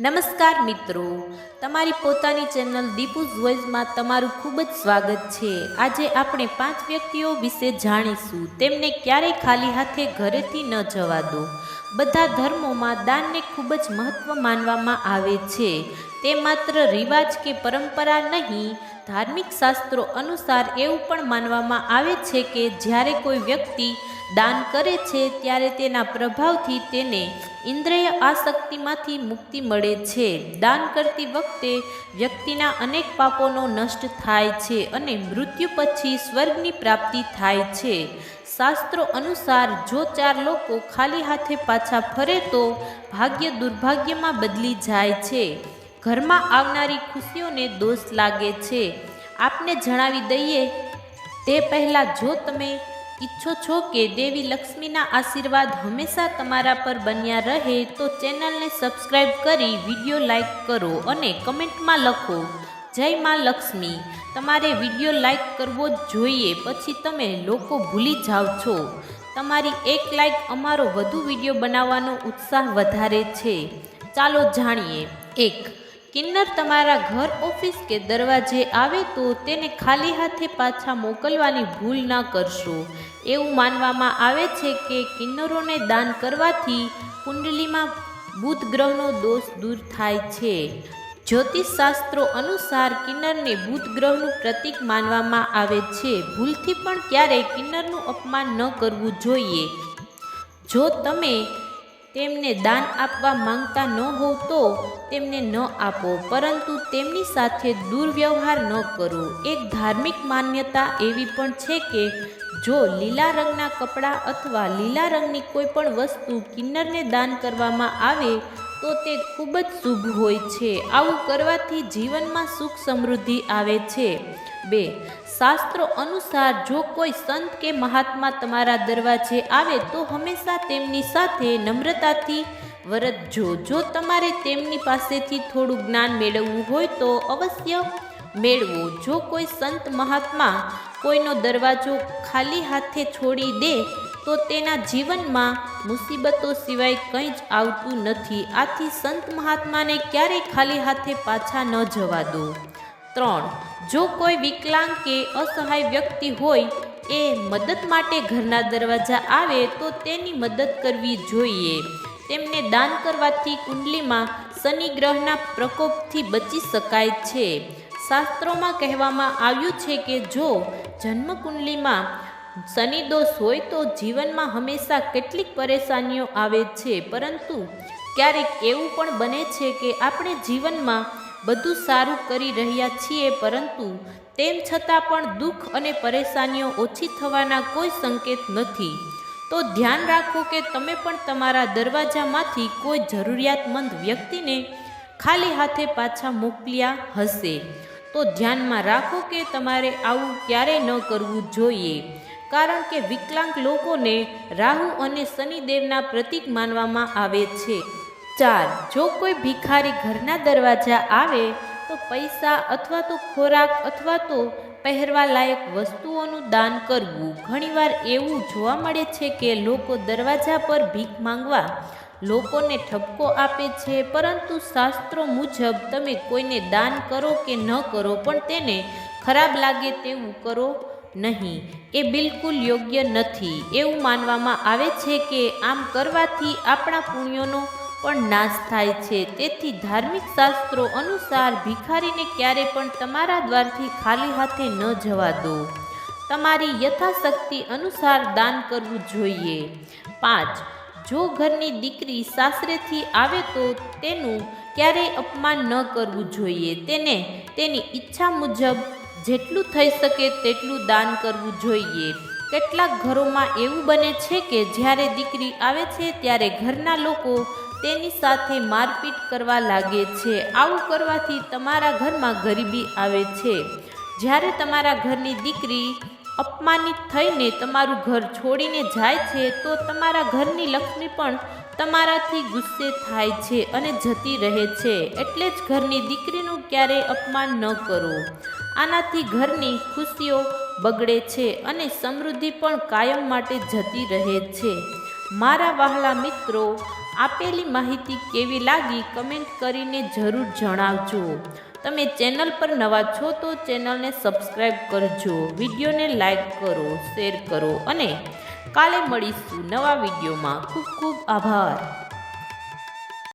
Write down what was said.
નમસ્કાર મિત્રો. તમારી પોતાની ચેનલ દીપુઝ વોઇસમાં તમારું ખૂબ જ સ્વાગત છે. આજે આપણે પાંચ વ્યક્તિઓ વિશે જાણીશું. તેમને ક્યારેય ખાલી હાથે ઘરેથી ન જવા દો. બધા ધર્મોમાં દાનને ખૂબ જ મહત્ત્વ માનવામાં આવે છે. તે માત્ર રિવાજ કે પરંપરા નહીં, ધાર્મિક શાસ્ત્રો અનુસાર એવું પણ માનવામાં આવે છે કે જ્યારે કોઈ વ્યક્તિ દાન કરે છે ત્યારે તેના પ્રભાવથી તેને ઇન્દ્રિય આસક્તિમાંથી મુક્તિ મળે છે. દાન કરતી વખતે વ્યક્તિના અનેક પાપોનો નષ્ટ થાય છે અને મૃત્યુ પછી સ્વર્ગની પ્રાપ્તિ થાય છે. શાસ્ત્રો અનુસાર જો ચાર લોકો ખાલી હાથે પાછા ફરે તો ભાગ્ય દુર્ભાગ્યમાં બદલી જાય છે. ઘરમાં આવનારી ખુશીઓને દોષ લાગે છે. આપને જણાવી દઈએ, તે પહેલાં જો તમે ઈચ્છો છો કે દેવી લક્ષ્મીના આશીર્વાદ હંમેશા તમારા પર બન્યા રહે, તો ચેનલને સબસ્ક્રાઈબ કરી વીડિયો લાઇક કરો અને કમેન્ટમાં લખો, જય માં લક્ષ્મી. તમારે વીડિયો લાઇક કરવો જ જોઈએ, પછી તમે લોકો ભૂલી જાઓ છો. તમારી એક લાઈક અમારો વધુ વીડિયો બનાવવાનો ઉત્સાહ વધારે છે. ચાલો જાણીએ. એક કિન્નર તમારા ઘર, ઓફિસ કે દરવાજે આવે તો તેને ખાલી હાથે પાછા મોકલવાની ભૂલ ના કરશો. એવું માનવામાં આવે છે કે કિન્નરોને દાન કરવાથી કુંડલીમાં બુધ ગ્રહનો દોષ દૂર થાય છે. જ્યોતિષશાસ્ત્રો અનુસાર કિન્નરને ભૂત ગ્રહનું પ્રતીક માનવામાં આવે છે. ભૂલથી પણ ક્યારેય કિન્નરનું અપમાન ન કરવું જોઈએ. જો તમે તેમને દાન આપવા માંગતા ન હોવ તો તેમને ન આપો, પરંતુ તેમની સાથે દુર્વ્યવહાર ન કરો. એક ધાર્મિક માન્યતા એવી પણ છે કે, જો લીલા રંગના કપડાં અથવા લીલા રંગની કોઈ પણ વસ્તુ કિન્નરને દાન કરવામાં આવે તો તે ખૂબ જ શુભ હોય છે. આવું કરવાથી જીવનમાં સુખ સમૃદ્ધિ આવે છે. બે, શાસ્ત્રો અનુસાર જો કોઈ સંત કે મહાત્મા તમારા દરવાજે આવે તો હંમેશા તેમની સાથે નમ્રતાથી વરતજો જો તમારે તેમની પાસેથી થોડું જ્ઞાન મેળવવું હોય તો અવશ્ય મેળવો. જો કોઈ સંત મહાત્મા કોઈનો દરવાજો ખાલી હાથે છોડી દે તો તેના જીવનમાં મુસીબતો સિવાય કંઈ જ આવતું નથી. આથી સંત મહાત્માને ક્યારેય ખાલી હાથે પાછા ન જવા દો. ત્રણ, જો કોઈ વિકલાંગ કે અસહાય વ્યક્તિ હોય, એ મદદ માટે ઘરના દરવાજા આવે તો તેની મદદ કરવી જોઈએ. તેમને દાન કરવાથી કુંડલીમાં શનિ ગ્રહના પ્રકોપથી બચી શકાય છે. શાસ્ત્રોમાં કહેવામાં આવ્યું છે કે જો જન્મ કુંડલીમાં શનિ દોષ હોય તો જીવનમાં હંમેશા કેટલીક પરેશાનીઓ આવે છે, પરંતુ ક્યારેક એવું પણ બને છે કે આપણે જીવનમાં બધું સારું કરી રહ્યા છીએ, પરંતુ તેમ છતાં પણ દુઃખ અને પરેશાનીઓ ઓછી થવાના કોઈ સંકેત નથી. તો ધ્યાન રાખો કે તમે પણ તમારા દરવાજામાંથી કોઈ જરૂરિયાતમંદ વ્યક્તિને ખાલી હાથે પાછા મોકલ્યા હશે. તો ધ્યાનમાં રાખો કે તમારે આવું ક્યારેય ન કરવું જોઈએ. કારણ કે વિકલાંગ લોકોને રાહુ અને શનિદેવના પ્રતીક માનવામાં આવે છે. ચાર, જો કોઈ ભિખારી ઘરના દરવાજા આવે, તો પૈસા અથવા તો ખોરાક અથવા તો પહેરવા લાયક વસ્તુઓનું દાન કરવું. ઘણીવાર એવું જોવા મળે છે કે લોકો દરવાજા પર ભીખ માંગવા લોકોને ઠપકો આપે છે, પરંતુ શાસ્ત્રો મુજબ તમે કોઈને દાન કરો કે ન કરો, પણ તેને ખરાબ લાગે તેવું કરો. નહીં એ બિલકુલ યોગ્ય નથી. એવું માનવામાં આવે છે કે આમ કરવાથી આપણા પુણ્યોનો પણ નાશ થાય છે. તેથી ધાર્મિક શાસ્ત્રો અનુસાર ભિખારીને ક્યારે પણ તમારા દ્વારથી ખાલી હાથે ન જવા દો. તમારી યથાશક્તિ અનુસાર દાન કરવું જોઈએ. પાંચ, જો ઘરની દીકરી સાસરેથી આવે તો તેનું ક્યારેય અપમાન ન કરવું જોઈએ. તેને તેની ઈચ્છા મુજબ જેટલું થઈ શકે તેટલું દાન કરવું જોઈએ. કેટલાક ઘરોમાં એવું બને છે કે જ્યારે દીકરી આવે છે ત્યારે ઘરના લોકો તેની સાથે મારપીટ કરવા લાગે છે. આવું કરવાથી તમારા ઘરમાં ગરીબી આવે છે. જ્યારે તમારા ઘરની દીકરી અપમાનિત થઈને તમારું ઘર છોડીને જાય છે, તો તમારા ઘરની લક્ષ્મી પણ તમારાથી ગુસ્સે થાય છે અને જતી રહે છે, એટલે જ ઘરની દીકરીનું ક્યારેય અપમાન ન કરો. આનાથી ઘરની ખુશીઓ બગડે છે અને સમૃદ્ધિ પણ કાયમ માટે જતી રહે છે. મારા વહાલા મિત્રો, આપેલી માહિતી કેવી લાગી કમેન્ટ કરીને જરૂર જણાવજો. તમે ચેનલ પર નવા છો તો ચેનલને સબસ્ક્રાઈબ કરજો. વિડીયોને લાઈક કરો, શેર કરો અને કાલે મળીશું નવા વિડીયોમાં. ખૂબ ખૂબ આભાર.